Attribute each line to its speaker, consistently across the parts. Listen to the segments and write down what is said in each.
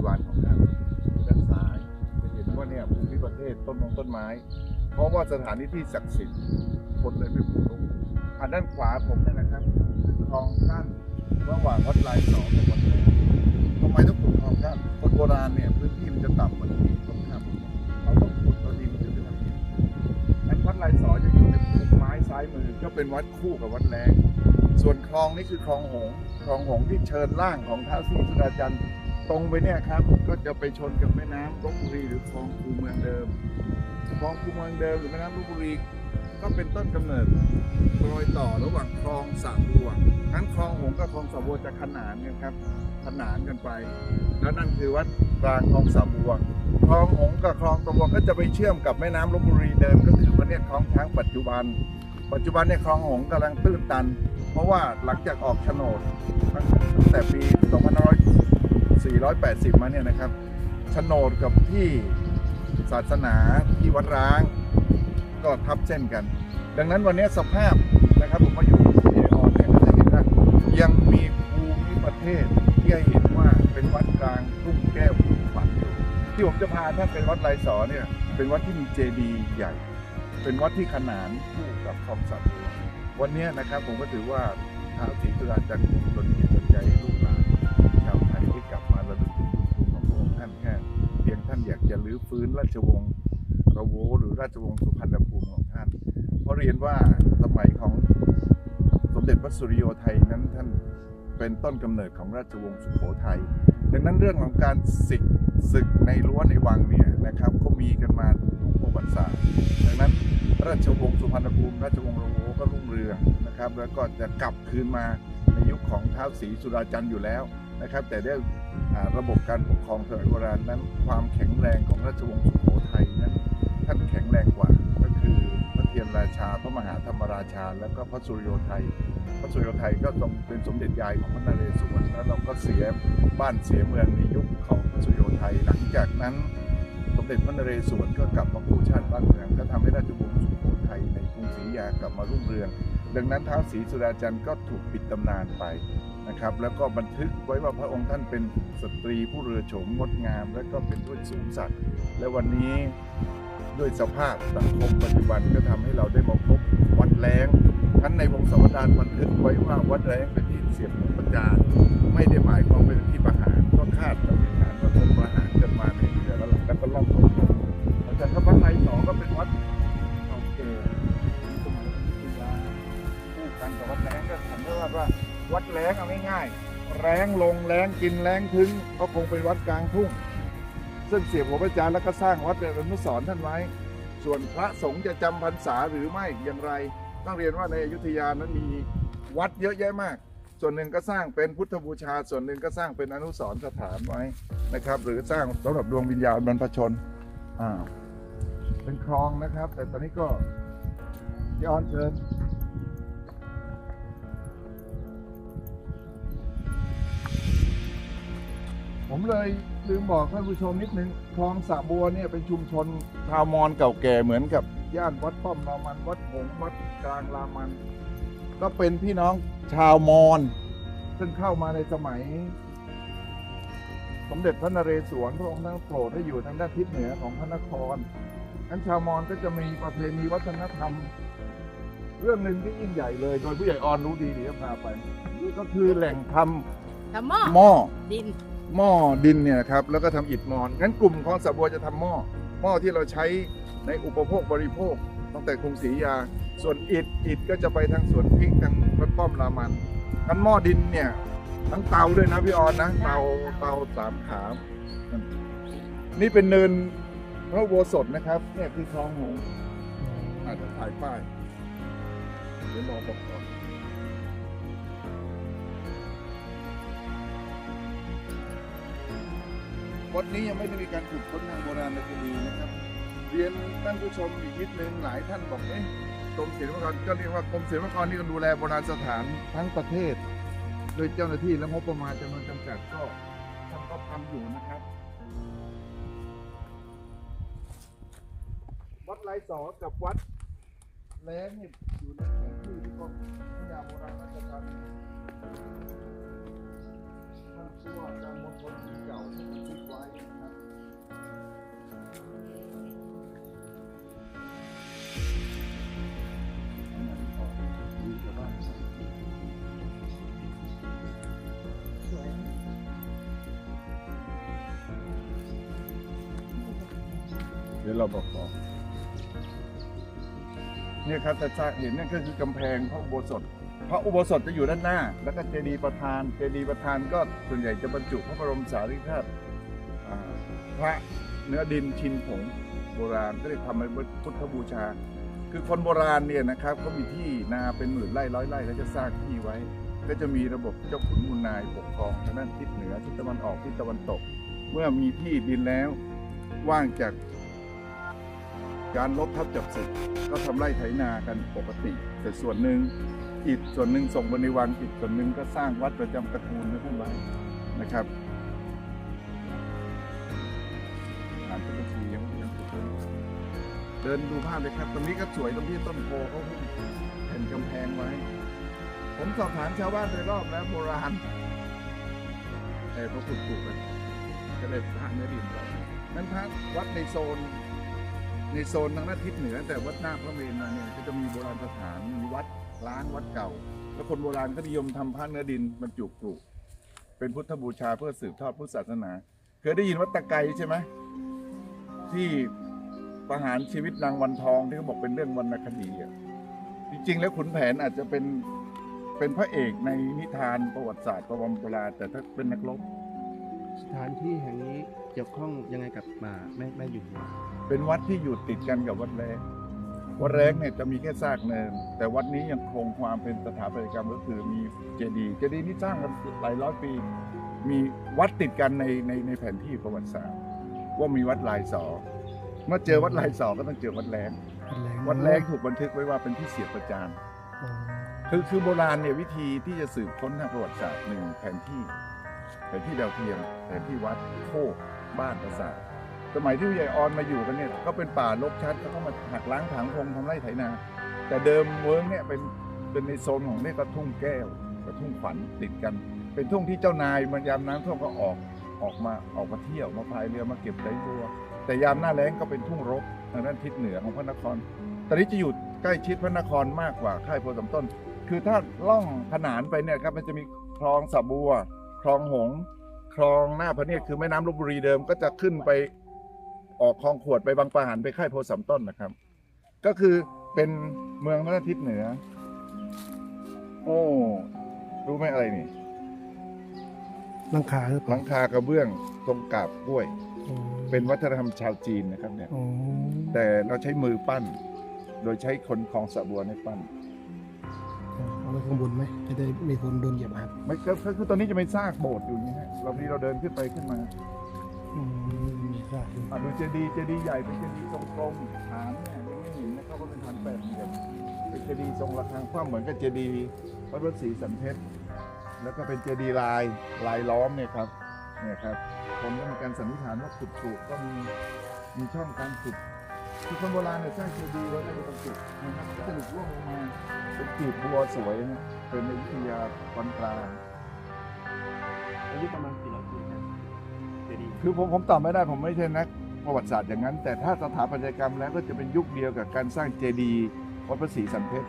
Speaker 1: ริวารของท่านด้านซ้ายจะเห็นว่าเนี่ยภูมิประเทศต้นมงต้นไม้ เพราะว่าสถานที่ที่ศักดิ์สิทธิ์คนเลยไปปลูกอันด้านขวาผมเนี่ยนะครับคือคลองกั้นระหว่างวัดลายสองกับวัดแรกทำไมต้องปลูกคลองกั้นคนโบราณเนี่ยพื้นที่มันจะต่ำกว่าที่ตรงข้ามเขาต้องขุดเอาดินขึ้นไปทำกินนั้นวัดลายสอจะอยู่ในภูไม้ซ้ายมือก็เป็นวัดคู่กับวัดแรงส่วนคลองนี่คือคลองหงคลองหงที่เชิญล่างของท้าวศรีสุดาจันทร์ ตรงไปเนี่ยครับ ก็จะไปชนกับแม่น้ำลบบุรีหรือคลองคูเมืองเดิมคลองคูเมืองเดิมหรือแม่น้ำลบบุรีก็เป็นต้นกำเนิดรอยต่อระหว่างคลองสาบัวทั้งคลองหงกับคลองสาบัวจะขนานกันครับ ขนานกันไป แล้วนั่นคือวัดกลางคลองสาบัวคลองหงกับคลองสาบัวก็จะไปเชื่อมกับแม่น้ำลบบุรีเดิมก็คือวันนี้คลองช้างปัจจุบัน ปัจจุบันเนี่ยคลองหงส์กำลังตื้นตัน เพราะว่าหลังจากออกโฉนดตั้งแต่ปี 2500 2580 มาเนี่ยนะครับโฉนดกับที่ศาสนาที่วัดร้าง ก็ทับเส้นกัน ดังนั้นวันนี้สภาพนะครับผมมาอยู่ที่เอออนเนี่ยก็จะเห็นว่ายังมีภูมิประเทศที่ให้เห็นว่าเป็นวัดกลางทุ่งแก้วทุ่งปัดอยู่ที่ผมจะพาท่านเป็นวัดไรสอเนี่ยเป็นวัดที่มีเจดีย์ใหญ่ เป็นวัดที่ขนานคู่กับคลองสาบัววันนี้นะครับผมก็ถือว่าท้าวศรีสุดาจันทร์คงดลจิต ราชวงศ์ระโวหรือราชวงศ์สุพรรณภูมิของท่าน เพราะเรียนว่าสมัยของสมเด็จพระสุริโยไทยนั้นท่านเป็นต้นกำเนิดของราชวงศ์สุโขทัย ดังนั้นเรื่องของการศึกศึกในรั้วในวังเนี่ยนะครับก็มีกันมาทุกประวัติศาสตร์ ดังนั้นราชวงศ์สุพรรณภูมิราชวงศ์ระโวก็รุ่งเรืองนะครับ แล้วก็จะกลับคืนมาในยุคของท้าวศรีสุดาจันทร์อยู่แล้ว นะครับ แต่ด้วยอ่าระบบการปกครองสมัยโบราณนั้น ความแข็งแรงของราชวงศ์สุโขทัยนั้นท่านแข็งแรงกว่า ก็คือพระเทียนราชาพระมหาธรรมราชา แล้วก็พระสุริโยไทย พระสุริโยไทยก็ทรงเป็นสมเด็จยายของพระนเรศวรแล้วเราก็เสียบ้านเสียเมืองในยุคของพระสุริโยไทย หลังจากนั้นสมเด็จพระนเรศวรก็กลับมากู้ชาติบ้านเมืองก็ทำให้ราชวงศ์สุโขทัยในกรุงศรีอยุธยากลับมารุ่งเรือง ดังนั้นท้าวศรีสุดาจันทร์ก็ถูกปิดตำนานไป นะครับแล้วก็บันทึกไว้ว่าพระองค์ท่านเป็นสตรีผู้เรือโฉมงดงาม และก็เป็นด้วยสูงสัตว์และวันนี้ด้วยสภาพสังคมปัจจุบันก็ทำให้เราได้มาพบวัดแรงทั้นในวงศาวดารบันทึกไว้ว่าวัดแรงเป็นที่เสียบของประจานไม่ได้หมายความเป็นที่ประหารก็คาด รงเอาง่ายๆแรงลงแรงกินแรงถึงก็คงเป็นวัดกลางทุ่ง ซึ่งเสียบหัวพระจานแล้วก็สร้างวัดเป็นอนุสรณ์ท่านไว้ ส่วนพระสงฆ์จะจำพรรษาหรือไม่อย่างไรต้องเรียนว่าในอยุธยานั้นมีวัดเยอะแยะมาก ส่วนหนึ่งก็สร้างเป็นพุทธบูชา ส่วนหนึ่งก็สร้างเป็นอนุสรณ์สถานไว้นะครับ หรือสร้างสำหรับดวงวิญญาณบรรพชนอ่าเป็นคลองนะครับ แต่ตอนนี้ก็ย้อนเชิญ ผมเลยลืมบอกท่านผู้ชมนิดนึงคลองสระบัวเนี่ยเป็นชุมชนชาวมอญเก่าแก่เหมือนกับย่านวัดป้อมรามันวัดหงส์วัดกลางรามัน ก็เป็นพี่น้องชาวมอญซึ่งเข้ามาในสมัย สมเด็จพระนเรศวรพระองค์ท่านโปรดให้อยู่ทางด้านทิศเหนือของพระนครทั้นชาวมอญก็จะมีประเพณีวัฒนธรรม เรื่องหนึ่งที่ยิ่งใหญ่เลยโดยผู้ใหญ่ออนรู้ดีเดี๋ยวจะพาไปนี่ก็คือแหล่งท
Speaker 2: ทำหม้อำ
Speaker 1: หม้อ
Speaker 2: ดิน
Speaker 1: หม้อดินเนี่ยนะครับแล้วก็ทำอิฐมอนงั้นกลุ่มของสะบัวจะทำหม้อหม้อที่เราใช้ในอุปโภคบริโภคตั้งแต่กรุงศรีอยุธยา ส่วนอิฐอิฐก็จะไปทางสวนพริกทางวัดป้อมรามันงั้นหม้อดินเนี่ย ทั้งเตาด้วยนะพี่ออนนะเตาเตาสามขานี่เป็นเนินพระโบสถนะครับเนี่ยคือคลองหงส์อาจจะถ่ายป้ายเดี๋ยวรอบอกก่อน วัดนี้ยังไม่ได้มีการขุดค้นทางโบราณคดีนะครับ เรียนท่านผู้ชมอีกนิดนึงหลายท่านบอกเอ๊ะกรมศิลปากรก็เรียกว่ากรมศิลปากรนี่ก็ดูแลโบราณสถานทั้งประเทศ โดยเจ้าหน้าที่และงบประมาณจำนวนจำกัดก็ท่านก็ทำอยู่นะครับวัดไรสอกับวัดแล้งนี่อยู่ในแผนที่ที่กรมพระยาโบราณสถาน ทผู้ว่าการมณฑลเก่าที่บันทึกไว้นะครับเดี๋ยวเราบอกต่อเนี่ยครับแต่จะเห็นนั่นก็คือกำแพงพระอุโบสถ พระอุโบสถจะอยู่ด้านหน้า แล้วก็เจดีย์ประธาน เจดีย์ประธานก็ส่วนใหญ่จะบรรจุพระบรมสารีริกธาตุอ่าพระเนื้อดินชินผงโบราณก็เลยทำเป็นพุทธบูชา คือคนโบราณเนี่ยนะครับก็มีที่นาเป็นหมื่นไร่ร้อยไร่แล้วจะสร้างที่ไว้ ก็จะมีระบบเจ้าขุนมูลนายปกครองทางด้านทิศเหนือทิศตะวันออกทิศตะวันตก เมื่อมีที่ดินแล้วว่างจากการลบทับจับศึกก็ทำไร่ไถนากันปกติแต่ส่วนหนึ่ง อีกส่วนหนึ่งส่งไปในวังอีกส่วนหนึ่งก็สร้างวัดประจำตระกูลไว้ขึ้นไว้นะครับอ่านเป็นทียังยังถูกเดินดูภาพเลยครับ ตรงนี้ก็สวยตรงที่ต้นโพเขาหุ้มแผ่นกำแพงไว้ ผมสอบถามชาวบ้านโดยรอบแล้วโบราณแต่พระขุดปลูกกันก็เลยพระเนื้อดินก่อนั้นพระวัดในโซนในโซนทางด้านทิศเหนือ แต่วัดหน้าพระเมรุมาเนี่ยก็จะมีโบราณสถานมีวัด ล้างวัดเก่า แล้วคนโบราณก็นิยมทำพระเนื้อดินบรรจุกรุเป็นพุทธบูชาเพื่อสืบทอดพุทธศาสนา เคยได้ยินวัดตะไกใช่ไหมที่ประหารชีวิตนางวันทองที่เขาบอกเป็นเรื่องวรรณคดีอะจริง ๆ แล้วขุนแผนอาจจะเป็นเป็นพระเอกในนิทานประวัติศาสตร์ประวัติโบราณแต่ถ้าเป็นนักรบ
Speaker 2: สถานที่แห่งนี้เกี่ยวข้องยังไงกับป่าแม่แม่อยู่เนี่ย
Speaker 1: เป็นวัดที่อยู่ติดกันกับวัดแรก วัดแรกเนี่ยจะมีแค่ซากเนิน แต่วัดนี้ยังคงความเป็นสถาปัตยกรรมก็คือมีเจดีย์เจดีย์นี่สร้างกันหลายร้อยปี มีวัดติดกันในในในแผนที่ประวัติศาสตร์ ว่ามีวัดลายสอเมื่อเจอวัดลายสอก็ต้องเจอวัดแรงวัดแรงถูกบันทึกไว้ว่าเป็นที่เสียประจานคือคือโบราณเนี่ยวิธีที่จะสืบค้นทางประวัติศาสตร์หนึ่งแผนที่แผนที่ดาวเทียมแผนที่วัดโคกบ้านปราสาท สมัยที่ผู้ใหญ่ออนมาอยู่กันเนี่ยก็เป็นป่ารกชัดเขาก็มาหักล้างถางพงทำไร่ไถนา แต่เดิมเวิร์กเนี่ยเป็นเป็นในโซนของเนี่ยก็ทุ่งแก้วกับทุ่งขวัญติดกัน เป็นทุ่งที่เจ้านายมันยามน้ำท่วมก็ออกออกมาออกมาเที่ยวมาพายเรือมาเก็บไต้บัว แต่ยามหน้าแล้งก็เป็นทุ่งรกทางด้านทิศเหนือของพระนครตอนนี้จะอยู่ใกล้ชิดพระนครมากกว่าค่ายโพธิ์สำต้น คือถ้าล่องขนานไปเนี่ยครับมันจะมีคลองสะบัว คลองหง คลองหน้าพระเนียคือแม่น้ำลบบุรีเดิมก็จะขึ้นไป ออกคลองขวดไปบางปะหันไปค่ายโพธิ์สำต้นนะครับ ก็คือเป็นเมืองพระอาทิตย์เหนือ โอ้รู้ไหมอะไรนี่
Speaker 2: หลังคาหรือ
Speaker 1: ห
Speaker 2: เปล่า
Speaker 1: ลังคากระเบื้องตรงกาบกล้วยเป็นวัฒนธรรมชาวจีนนะครับเนี่ย
Speaker 2: อ๋อ
Speaker 1: แต่เราใช้มือปั้น โดยใช้คนคลองสะบัวในปั้น
Speaker 2: เอาไว้ข้างบนไหมจะได้มีคนโดนเหยียบครับ
Speaker 1: ไม่ก็ก็คือตอนนี้จะเป็นซากโบสถ์อยู่นี่ฮะเราที่เราเดินขึ้นไปขึ้นมา
Speaker 2: อืม มีซากอยู่
Speaker 1: อะดูเจดีย์เจดีย์ใหญ่เป็นเจดีย์ทรงกลมฐานเนี่ยยังไม่เห็นนะครับว่าเป็นฐานแปดเหลี่ยมเป็นเจดีย์ทรงระฆังคว่ำเหมือนกับเจดีย์วัดพระศรีสันเพชรแล้วก็เป็นเจดีย์ลายลายล้อมเนี่ยครับเนี่ยครับผมก็มีการสันนิษฐานว่าขุดปลูกก็มีมีช่องการขุดคือคนโบราณเนี่ยสร้างเจดีย์แล้วก็จะบรรจุนะครับก็จะหลุดร่วงลงมาเป็นกีบบัวสวยนะเป็นในวิทยาตอนกลาง
Speaker 2: อายุประมาณกี่ร้อย
Speaker 1: คือผมผมตอบไม่ได้ผมไม่ใช่นักประวัติศาสตร์อย่างนั้น แต่ถ้าสถาปัตยกรรมแล้วก็จะเป็นยุคเดียวกับการสร้างเจดีย์วัดพระศรีสันเพชร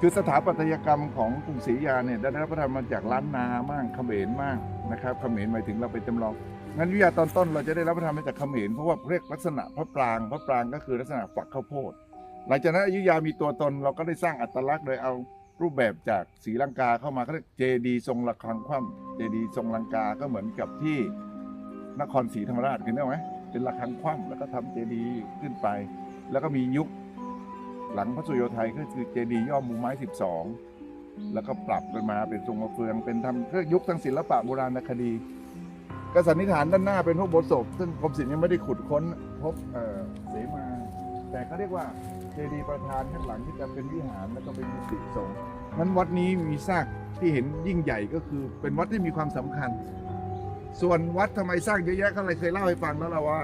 Speaker 1: คือสถาปัตยกรรมของกรุงศรีอยุธยาเนี่ยได้รับพระทานมาจากล้านนามั่งเขมรมั่งนะครับเขมรหมายถึงเราไปจำลองงั้นวิทยาตอนต้นเราจะได้รับพระทานมาจากเขมรเพราะว่าเรียกลักษณะพระปรางพระปรางก็คือลักษณะฝักข้าวโพดหลังจากนั้นอยุธยามีตัวตนเราก็ได้สร้างอัตลักษณ์โดยเอารูปแบบจากศรีลังกาเข้ามาก็เรียกเจดีย์ทรงระฆังคว่ำเจดีย์ทรงลังกาก็เหมือนกับที่ นครศรีธรรมราชเห็นไหมเป็นระฆังคว่ำแล้วก็ทำเจดีย์ขึ้นไป แล้วก็มียุคหลังพระสุโยไทยก็คือเจดีย์ย่อมุมไม้ 12 แล้วก็ปรับกันมาเป็นทรงมะเฟืองเป็นทำเครื่องยุคทางศิลปะโบราณคดีก็สันนิษฐานด้านหน้าเป็นพวกโบสถ์ซึ่งกรมศิลป์ยังไม่ได้ขุดค้นพบเอ่อเสมา แต่เขาเรียกว่าเจดีย์ประธานข้างหลังที่จะเป็นวิหารแล้วก็เป็นกุฏิสงฆ์นั้นวัดนี้มีซากที่เห็นยิ่งใหญ่ก็คือเป็นวัดที่มีความสำคัญ ส่วนวัดทำไมสร้างเยอะแยะก็เลยเคยเล่าให้ฟังแล้วล่ะว่า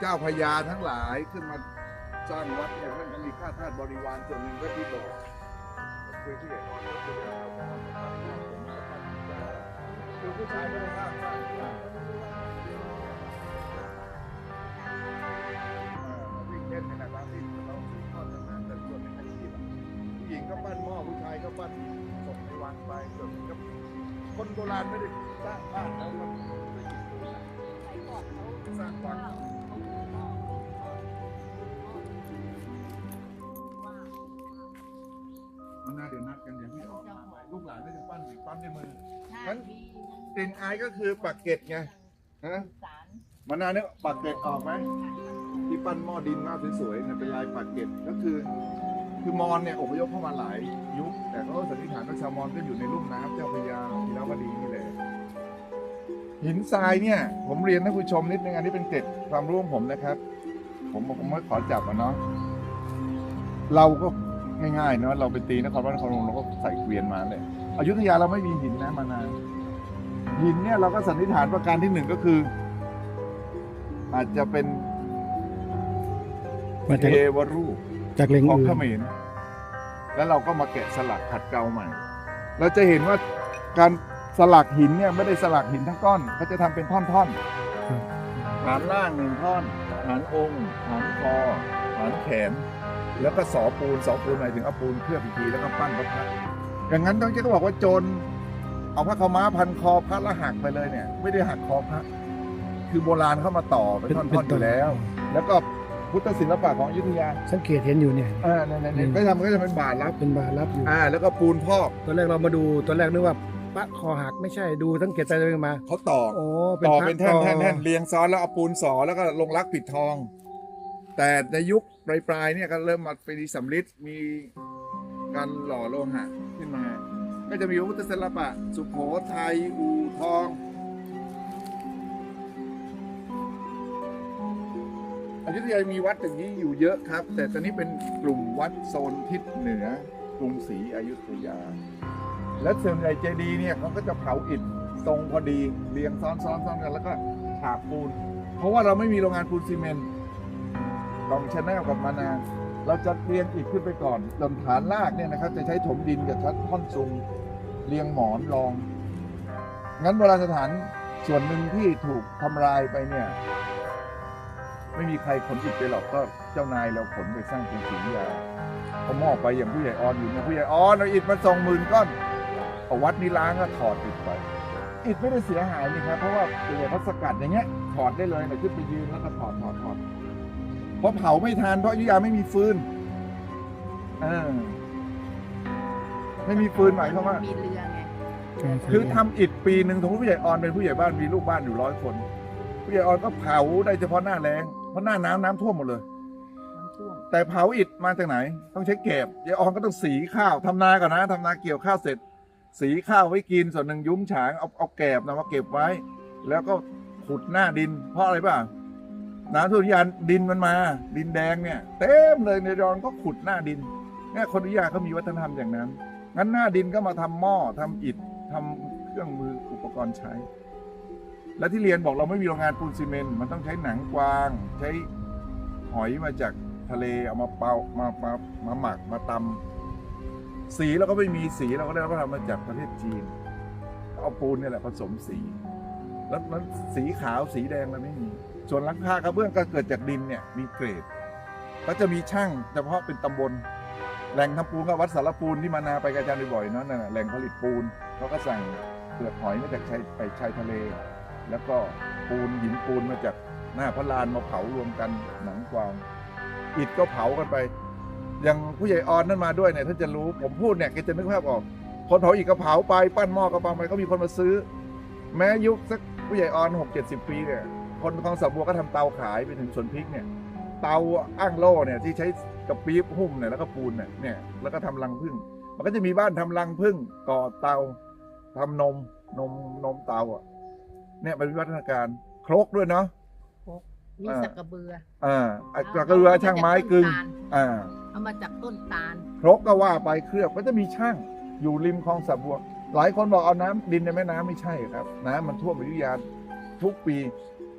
Speaker 1: เจ้าพญาทั้งหลายขึ้นมาสร้างวัดเนี่ยท่านก็มีข้าทาสบริวารส่วนหนึ่งก็ที่โบสถ์คือที่ใหญ่อ่อนก็คือเอาของมาตั้งผมก็ตั้งใจคือผู้ชายไม่ได้ห้ามสร้างบ้านเอ่อวิ่งเล่นในบางที่เขาทำงานแต่ส่วนเป็นอาชีพผู้หญิงก็ปั้นหม้อผู้ชายก็ปั้นส่งในวังไปส่วนกับ คนโบราณไม่ได้สร้างบ้านแล้วมันสร้างวังมันน่าเดี๋ยวนัดกันเดี๋ยวพี่ออกมาใหม่ลูกหลานก็จะปั้นอีกปั้นในมืองั้นกลิ่นอายก็คือปากเกร็ดไงฮะมานานเนี่ยปากเกร็ดออกไหมที่ปั้นหม้อดินหน้าสวยๆเนี่ยเป็นลายปากเกร็ดก็คือ คือมอญเนี่ยอพยพเข้ามาหลายยุค แต่เขาก็สันนิษฐานว่าชาวมอญก็อยู่ในลุ่มน้ำเจ้าพระยาทีละวดีนี่แหละหินทรายเนี่ย ผมเรียนท่านผู้ชมนิดนึงอันนี้เป็นเกร็ดความรู้ของผมนะครับ ผมผมไม่ขอจับอะเนาะเราก็ง่ายๆเนาะเราไปตีนครวัดนครหลวงเราก็ใส่เกวียนมาเลยอยุธยาเราไม่มีหินนะมานานหินเนี่ยเราก็สันนิษฐานประการที่หนึ่งก็คือ อาจจะเป็น
Speaker 2: มาจาก
Speaker 1: เทวรูป
Speaker 2: จากเล็ง
Speaker 1: ของ
Speaker 2: อื่น
Speaker 1: เขมร แล้วเราก็มาแกะสลักขัดเกลาใหม่ เราจะเห็นว่าการสลักหินเนี่ยไม่ได้สลักหินทั้งก้อนเขาจะทำเป็นท่อนๆ ฐานล่างหนึ่งท่อน ฐานองค์ฐานคอฐานแขน แล้วก็สอปูนสอปูนหมายถึงเอาปูนเคลือบอีกทีแล้วก็ปั้นพระพักตร์อย่างนั้นต้องจะบอกว่าโจรเอาพระขาวม้าพันคอพระแล้วหักไปเลยเนี่ย ไม่ได้หักคอพระ คือโบราณเข้ามาต่อเป็นท่อนๆอยู่แล้ว แล้วก็ พุทธศิลปะของอยุธยา
Speaker 2: สังเกตเห็นอยู่เนี่ย
Speaker 1: อ่าเนี่ยเนี่ยก็ทำก็จะเป็นบาทรับ
Speaker 2: เป็นบารับอยู่
Speaker 1: อ่าแล้วก็ปูนพอก
Speaker 2: ตอนแรกเรามาดูตอนแรกนึกว่าปะคอหักไม่ใช่ดูสังเกตใจตัวเองมา
Speaker 1: เขาต่อ
Speaker 2: โอ้
Speaker 1: ต่อ
Speaker 2: พระ
Speaker 1: เป็นแท่นแท่นแท่นเรียงซ้อนแล้วเอาปูนสอแล้วก็ลงรักปิดทอง แต่ในยุคปลายปลายๆเนี่ยก็เริ่มมาเป็นสำริดมีการหล่อโลหะขึ้นมา ก็จะมีพุทธศิลปะ สุโขทัยอู่ทอง อยุธยามีวัดอย่างนี้อยู่เยอะครับ แต่ตอนนี้เป็นกลุ่มวัดโซนทิศเหนือกรุงศรีอยุธยา และส่วนใหญ่เจดีย์เนี่ยเขาก็จะเผาอิฐตรงพอดีเรียงซ้อนซ้อนซ้อนกันแล้วก็ฉาบปูน เพราะว่าเราไม่มีโรงงานปูนซีเมนต์ลองชนลกับมานานเราจะเรียงอิฐขึ้นไปก่อนจนฐานรากเนี่ยนะครับจะใช้ถมดินกับชัดท่อนซุงเรียงหมอนรอง งั้นโบราณสถานส่วนหนึ่งที่ถูกทำลายไปเนี่ย ไม่มีใครขนอิฐไปหรอกก็เจ้านายเราขนไปสร้างกรุงศรีอยุธยาเขามอบไปอย่างผู้ใหญ่ออนอยู่เนี่ยผู้ใหญ่ออนเอาอิฐมาสองหมื่นก้อนเอาวัดนี้ล้างก็ถอดอิฐไป อิฐไม่ได้เสียหายนี่ครับเพราะว่าตัวใหญ่เขาสกัดอย่างเงี้ยถอดได้เลยเนี่ยขึ้นไปยืนแล้วก็ถอดถอดถอดเพราะเผาไม่ทันเพราะอยุธยาไม่มีฟืนเออไม่มีฟืนหมายความว่า
Speaker 3: มีเรือไง
Speaker 1: คือทำอิฐปีหนึ่งสมมติผู้ใหญ่ออนเป็นผู้ใหญ่บ้านมีลูกบ้านอยู่ร้อยคน ผู้ใหญ่ออนก็เผาได้เฉพาะหน้าแรง เพราะหน้าน้ำน้ำท่วมหมดเลย
Speaker 3: น้ำท่วม
Speaker 1: แต่เผาอิฐมาจากไหน ต้องใช้เก็บยายออนก็ต้องสีข้าวทำนาก่อนนะทำนาเกี่ยวข้าวเสร็จ สีข้าวไว้กินส่วนหนึ่งยุ้มฉางเอาเอาแกบนะมาเก็บไว้ แล้วก็ขุดหน้าดิน เพราะอะไรป่ะน้ำท่วมยานดินมันมา ดินแดงเนี่ย เต็มเลยในดอนก็ขุดหน้าดินเนี่ยคนอยุธยาเขามีวัฒนธรรมอย่างนั้น งั้นหน้าดินก็มาทำหม้อทำอิฐทำเครื่องมืออุปกรณ์ใช้ และที่เรียนบอกเราไม่มีโรงงานปูนซีเมนต์มันต้องใช้หนังกวาง ใช้หอยมาจากทะเลเอามาเปามามามาหมักมาตำสีเราก็ไม่มีสีเราก็ได้เรับทำมาจากประเทศจีน เอาปูนเนี่ยแหละผสมสี แล้วนั้นสีขาวสีแดงเราไม่มี ส่วนหลังคากระเบื้องก็เกิดจากดินเนี่ยมีเกรดก็จะมีช่างเฉพาะเป็นตำบลแหล่งทำปูนก็วัดสารปูนที่มานาไปกบอาจายบ่อยๆเนาะนั่นน่ะแหล่งผลิตปูนเขาก็สั่งเปลือกหอยมาจากชายไปชายทะเล แล้วก็ปูนหินปูนมาจากหน้าพระลานมาเผารวมกันหนังกวางอิฐก็เผากันไป อย่างผู้ใหญ่ออนนั่นมาด้วยเนี่ยท่านจะรู้ผมพูดเนี่ยแกจะนึกภาพออก คนเผาอิฐก็เผาไปปั้นหม้อกระปังไปก็มีคนมาซื้อ แม้ยุคสักผู้ใหญ่ออนหกเจ็ดสิบปีเนี่ยคนของสาบัวก็ทำเตาขายไปถึงสวนพริกเนี่ยเตาอ้างโล่เนี่ยที่ใช้กระปี๊บหุ้มเนี่ยแล้วก็ปูนเนี่ยเนี่ยแล้วก็ทำรังผึ้งมันก็จะมีบ้านทำรังผึ้งก่อเตาทำนมนมนมเตาอะ เนี่ยมันเป็นวัฒนาการครกด้วยเนาะ
Speaker 3: มี
Speaker 1: อ่า
Speaker 3: สักกระเบือ
Speaker 1: อ่าอะกระเรือช่างไม้กึ่งอ่า
Speaker 3: เอามาจากต้นตาล
Speaker 1: ครกก็ว่าไปเครือบก็จะมีช่างอยู่ริมคลองสะบัว หลายคนบอกเอาน้ำดินในแม่น้ำไม่ใช่ครับ น้ำมันท่วมอยุธยาทุกปี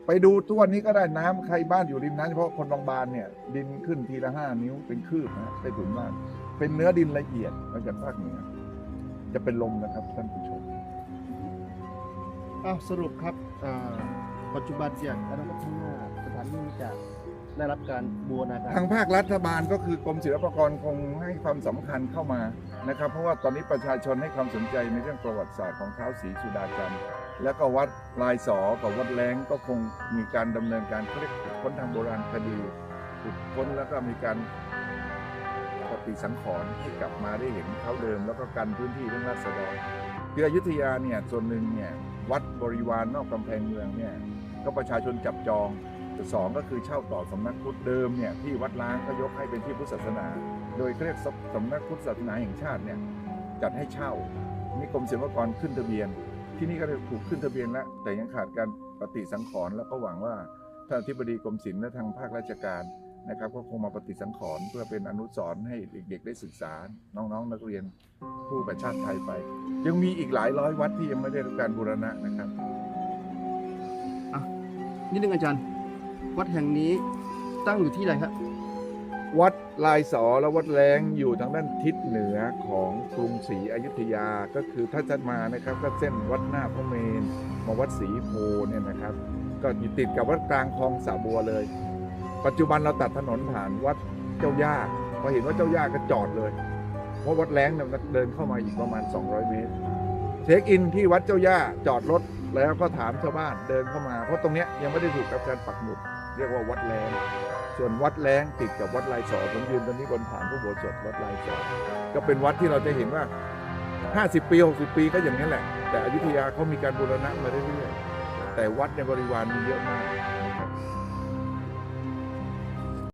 Speaker 1: ไปดูทุกวันนี้ก็ได้น้ำใครบ้านอยู่ริมน้ำเฉพาะคนบางบานเนี่ย ดินขึ้นทีละห้านิ้วเป็นคืบนะใต้ถุนบ้าน เป็นเนื้อดินละเอียดมาจากภาคเหนือจะเป็นลมนะครับท่านผู้ชม
Speaker 2: อ้าวสรุปครับอ่าปัจจุบันเนี่ยอนาคตข้างหน้าสถานที่นี้จะได้รับการบูรณาการ
Speaker 1: ทางภาครัฐบาลก็คือกรมศิลปากรคงให้ความสำคัญเข้ามานะครับ เพราะว่าตอนนี้ประชาชนให้ความสนใจในเรื่องประวัติศาสตร์ของเท้าวศรีสุดาจันทร์แล้วก็วัดลายสอกับวัดแรงก็คงมีการดำเนินการเขาเรียกขุดค้นทางโบราณคดีขุดค้นแล้วก็มีการปฏิสังขรณ์ให้กลับมาได้เห็นเขาเดิม แล้วก็กันพื้นที่เรื่องราษฎรคืออยุธยาเนี่ยส่วนหนึ่งเนี่ย วัดบริวารนอกกำแพงเมืองเนี่ยก็ประชาชนจับจองสองก็คือเช่าต่อสำนักพุทธเดิมเนี่ยที่วัดล้างก็ยกให้เป็นที่พุทธศาสนา โดยเขาเรียกสำนักพุทธศาสนาแห่งชาติเนี่ยจัดให้เช่านี่กรมศิลปากรขึ้นทะเบียน ที่นี่ก็ได้ถูกขึ้นทะเบียนแล้ว แต่ยังขาดการปฏิสังขรณ์แล้วก็หวังว่าท่านอธิบดีกรมศิลป์และทางภาคราชการ นะครับก็คงมาปฏิสังขรณ์เพื่อเป็นอนุสรณ์ให้เด็กๆได้ศึกษา น้องๆ นักเรียนผู้ประชาติไทยไป ยังมีอีกหลายร้อยวัดที่ยังไม่ได้รับการบูรณะนะครับ
Speaker 2: นิดนึงอาจารย์ วัดแห่งนี้ตั้งอยู่ที่ไหนครับ
Speaker 1: วัดลายสอและวัดแรงอยู่ทางด้านทิศเหนือของกรุงศรีอยุธยาก็คือถ้าจะมานะครับ ก็เส้นวัดหน้าพระเมนมาวัดศรีโพเนี่ยนะครับ ก็อยู่ติดกับวัดกลางคลองสาบัวเลย ปัจจุบันเราตัดถนนผ่านวัดเจ้าย่าพอเห็นว่าเจ้าย่าก็จอดเลย เพราะวัดแรงเนี่ยเดินเข้ามาอีกประมาณ 200 เมตรเช็คอินที่วัดเจ้าย่าจอดรถแล้วก็ถามชาวบ้านเดินเข้ามา เพราะตรงนี้ยังไม่ได้ถูกกับการปักหมุด เรียกว่าวัดแรงส่วนวัดแรงติดกับวัดลายสอผมยืนตรงนี้บนฐานพระโบสถวัดลายสอก็เป็นวัดที่เราจะเห็นว่า 50 ปี 60 ปีก็อย่างนี้แหละ แต่อยุธยาเขามีการบูรณะมาเรื่อยๆแต่วัดในบริวารมีเยอะมาก